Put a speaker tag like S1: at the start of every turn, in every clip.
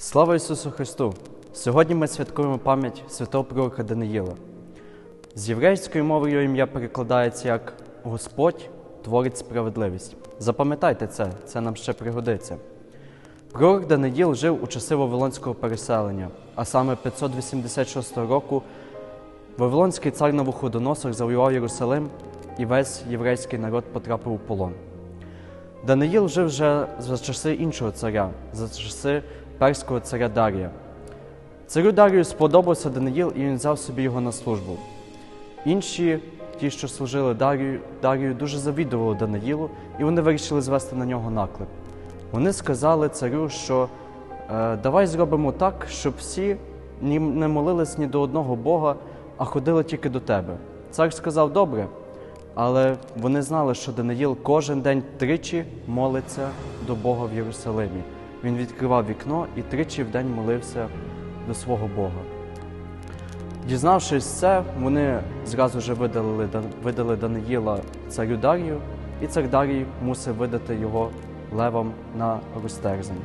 S1: Слава Ісусу Христу! Сьогодні ми святкуємо пам'ять святого пророка Даниїла. З єврейської мови його ім'я перекладається як Господь творить справедливість. Запам'ятайте це, це нам ще пригодиться. Пророк Даниїл жив у часи Вавилонського переселення, а саме 586 року Вавилонський цар Навуходоносор завоював Єрусалим і весь єврейський народ потрапив у полон. Даниїл жив вже за часи іншого царя, за часи перського царя Дарія. Царю Дарію сподобався Даниїл, і він взяв собі його на службу. Інші, ті, що служили Дарію, Дарію, дуже завідували Даниїлу, і вони вирішили звести на нього наклеп. Вони сказали царю, що е, давай зробимо так, щоб всі не молились ні до одного Бога, а ходили тільки до тебе. Цар сказав, добре, але вони знали, що Даниїл кожен день тричі молиться до Бога в Єрусалимі. Він відкривав вікно і тричі в день молився до свого Бога. Дізнавшись це, вони зразу ж видали, видали Даниїла царю Дарію, і цар Дарій мусив видати його левам на розтерзання.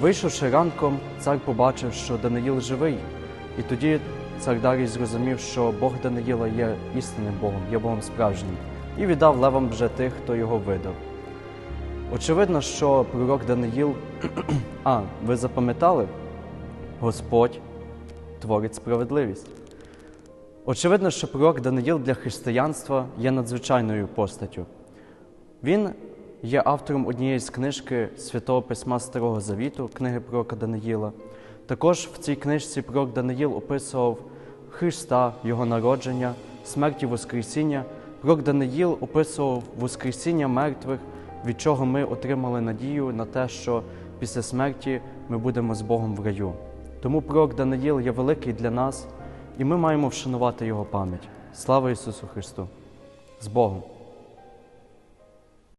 S1: Вийшовши ранком, цар побачив, що Даниїл живий, і тоді цар Дарій зрозумів, що Бог Даниїла є істинним Богом, є Богом справжнім, і віддав левам вже тих, хто його видав. Очевидно, що пророк Даниїл, а ви запам'ятали, Господь творить справедливість. Очевидно, що пророк Даниїл для християнства є надзвичайною постаттю. Він є автором однієї з книжки Святого Письма Старого Завіту, книги пророка Даниїла. Також в цій книжці пророк Даниїл описував Христа, Його народження, смерть і Воскресіння. Пророк Даниїл описував Воскресіння мертвих, від чого ми отримали надію на те, що після смерті ми будемо з Богом в раю. Тому пророк Даниїл є великий для нас, і ми маємо вшанувати його пам'ять. Слава Ісусу Христу! З Богом!